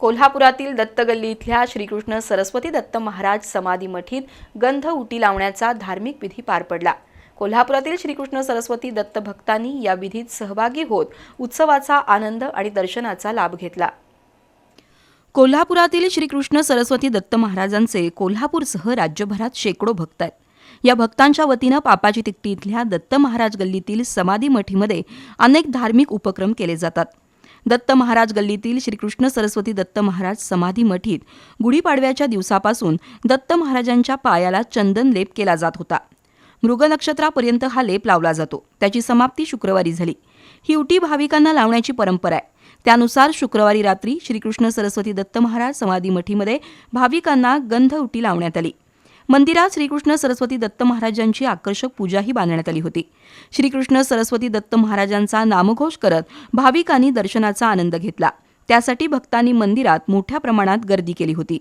कोल्हापुरातील दत्तगल्ली इथल्या श्रीकृष्ण सरस्वती दत्त महाराज समाधी मठीत गंध उटी लावण्याचा धार्मिक विधी पार पडला. कोल्हापुरातील श्रीकृष्ण सरस्वती दत्त भक्तांनी या विधीत सहभागी होत उत्सवाचा आनंद आणि दर्शनाचा लाभ घेतला. कोल्हापुरातील श्रीकृष्ण सरस्वती दत्त महाराजांचे कोल्हापूरसह राज्यभरात शेकडो भक्त आहेत. या भक्तांच्या वतीनं पापाची तिकटी इथल्या दत्त महाराज गल्लीतील समाधी मठीमध्ये अनेक धार्मिक उपक्रम केले जातात. दत्त महाराज गल्लीतील श्रीकृष्ण सरस्वती दत्त महाराज समाधी मठीत गुढीपाडव्याच्या दिवसापासून दत्त महाराजांच्या पायाला चंदन लेप केला जात होता. मृग नक्षत्रापर्यंत हा लेप लावला जातो. त्याची समाप्ती शुक्रवारी झाली. ही उटी भाविकांना लावण्याची परंपरा आहे. त्यानुसार शुक्रवारी रात्री श्रीकृष्ण सरस्वती दत्त महाराज समाधी मठीमध्ये भाविकांना गंध उटी लावण्यात आली. मंदिरात श्रीकृष्ण सरस्वती दत्त महाराजांची आकर्षक पूजाही बांधण्यात आली होती. श्रीकृष्ण सरस्वती दत्त महाराजांचा नामघोष करत भाविकांनी दर्शनाचा आनंद घेतला. त्यासाठी भक्तांनी मंदिरात मोठ्या प्रमाणात गर्दी केली होती.